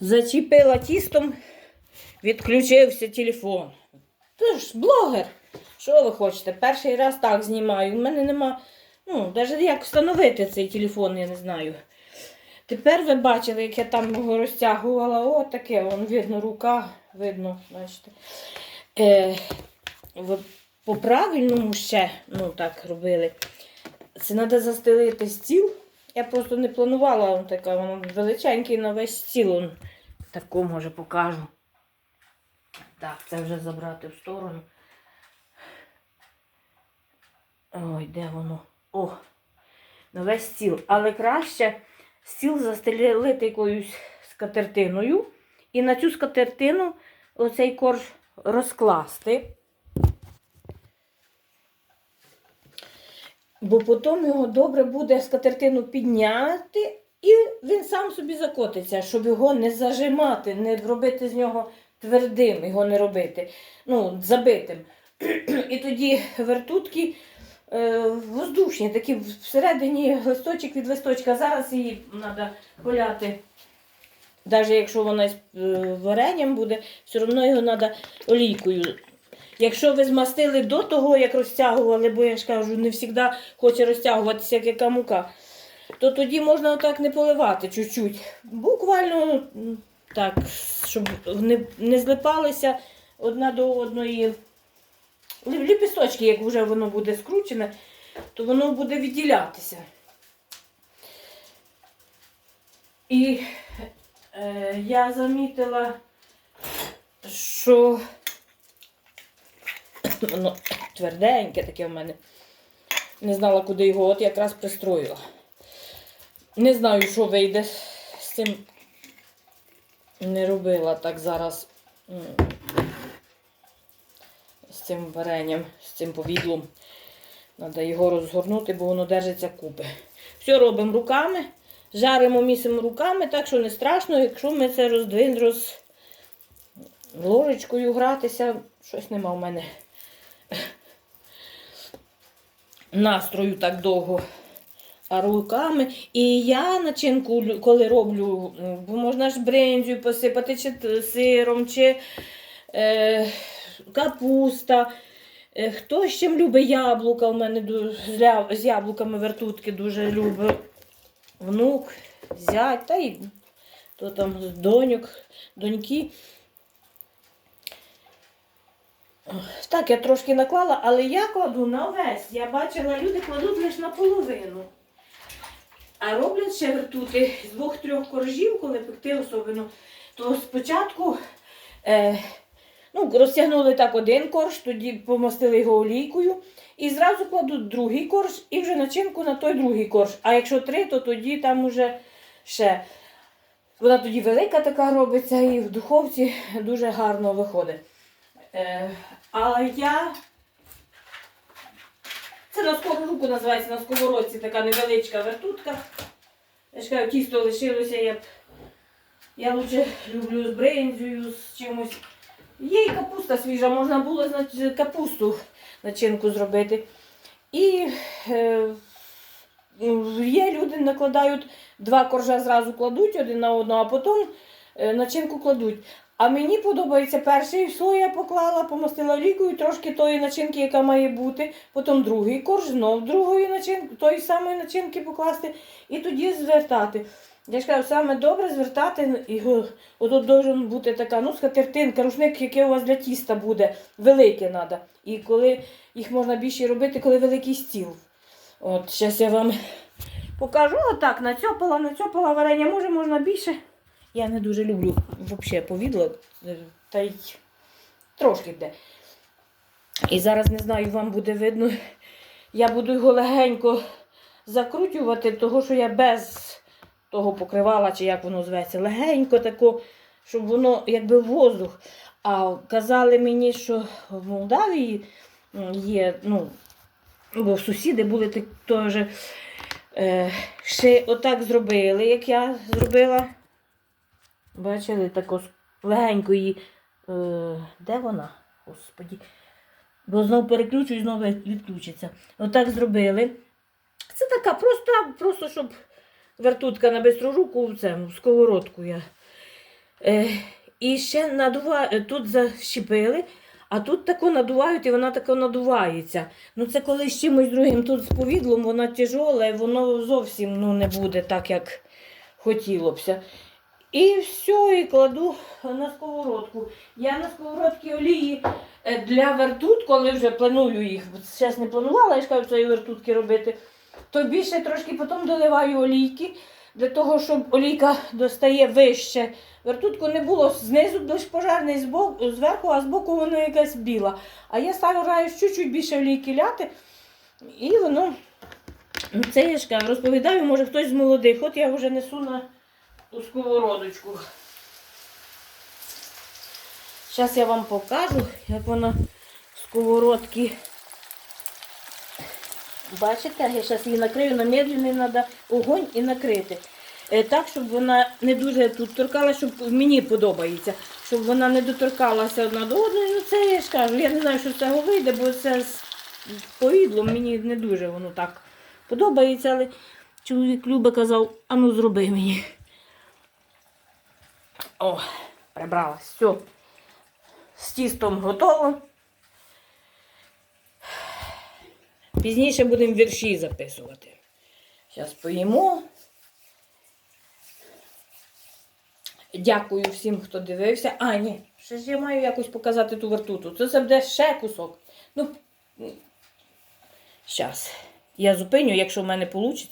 Зачепила тістом, відключився телефон. Тож, блогер. Що ви хочете? Перший раз так знімаю. У мене нема. Ну, навіть як встановити цей телефон, я не знаю. Тепер ви бачили, як я там його розтягувала. О, таке, вон видно рука, видно, бачите. Е, по правильному ще, ну так робили. Це треба застелити стіл. Я просто не планувала, он така, воно величенький на весь стіл. Таку, може, покажу. Так, це вже забрати в сторону. Ой, де воно? О, на весь стіл. Але краще стіл застелити якоюсь скатертиною. І на цю скатертину оцей корж розкласти. Бо потім його добре буде скатертину підняти, і він сам собі закотиться, щоб його не зажимати, не робити з нього твердим, його не робити, ну, забитим. І тоді вертутки е, воздушні, такі всередині листочок від листочка. Зараз її треба поляти. Навіть якщо вона з е, варенням буде, все одно його треба олійкою. Якщо ви змастили до того, як розтягували, бо я ж кажу, не завжди хоче розтягуватися, як яка мука, то тоді можна отак не поливати чуть-чуть. Буквально так, щоб не, не злипалися одна до одної. Ліпісточки, як вже воно буде скручене, то воно буде відділятися. І е, я замітила, що воно тверденьке таке в мене. Не знала, куди його, от якраз пристроїла. Не знаю, що вийде з цим. Не робила так зараз з цим варенням, з цим повідлом. Треба його розгорнути, бо воно держиться купи. Все робимо руками, жаримо місимо руками, так що не страшно, якщо ми це роздвинемо, роз... ложечкою гратися, щось нема в мене настрою так довго. Руками. І я начинку, коли роблю, бо можна ж брензю посипати чи сиром, чи е, капуста. Е, хто чим любить яблука, у мене з, яблуками вертутки дуже любить. Внук, зять, та й то там доньок, доньки. Так, я трошки наклала, але я кладу на весь. Я бачила, люди кладуть лише наполовину. А роблять ще вертути з двох-трьох коржів, коли пекти особливо, то спочатку е, ну, розтягнули так один корж, тоді помастили його олійкою. І зразу кладуть другий корж і вже начинку на той другий корж. А якщо три, то тоді там уже ще. Вона тоді велика така робиться і в духовці дуже гарно виходить. Е, а я. Це на скору руку називається на сковородці така невеличка вертутка. Я ж кажу, тісто лишилося, я, я лучше люблю з бринзою, з чимось. Є і капуста свіжа, можна було капусту начинку зробити. І е, є люди накладають два коржа зразу кладуть один на одного, а потім начинку кладуть. А мені подобається перший слой я поклала, помастила олійкою, трошки тої начинки, яка має бути. Потім другий корж, знов другої начинки, тої самої начинки покласти і тоді звертати. Я ж кажу, саме добре звертати його. Отут должен бути така, ну, скатертинка, рушник, який у вас для тіста буде, велике треба. І коли їх можна більше робити, коли великий стіл. От, зараз я вам покажу отак, нацьопала, нацьопала варення, може можна більше. Я не дуже люблю взагалі повідло, е, та й трошки йде. І зараз не знаю, вам буде видно. Я буду його легенько закручувати, того що я без того покривала, чи як воно зветься, легенько тако, щоб воно якби воздух. А казали мені, що в Молдавії є, ну, бо сусіди були теж е, ще отак зробили, як я зробила. Бачили, тако с- легенько її. Е, де вона? Господі. Бо знову переключу і знову відключиться. Отак зробили. Це така просто, просто щоб вертутка на бистру руку, в сковородку я. Е, і ще надува... е, тут защепили, а тут тако надувають і вона тако надувається. Ну це коли з чимось другим тут з повідлом, вона тяжола і воно зовсім ну, не буде так, як хотілося. І все, і кладу на сковородку. Я на сковородці олії е, для вертут, коли вже планую їх, зараз не планувала, я ж кажу, цієї вертутки робити, то більше трошки потім доливаю олійки, для того, щоб олійка достає вище. Вертутку не було знизу дощ пожарний зверху, а збоку воно якась біла. А я стараюсь чуть-чуть більше олійки ляти, і воно. Ну, Це я ж розповідаю, може хтось з молодих. От я вже несу на ту сковородочку. Зараз я вам покажу, як вона в сковородці. Бачите, я зараз її накрию на медленний треба огонь і накрити. Е, Так, щоб вона не дуже тут торкалася, щоб мені подобається, щоб вона не доторкалася одна до одної. Ну це я ж кажу, я не знаю, що з цього вийде, бо це з повідлом мені не дуже воно так подобається, але чоловік Люба казав, а ну зроби мені. О, прибралась. Все. З тістом готово. Пізніше будемо вірші записувати. Зараз поїмо. Дякую всім, хто дивився. А, ні, ще ж я маю якось показати ту вертуту. Це це буде ще кусок. Ну, зараз. Я зупиню, якщо в мене вийде.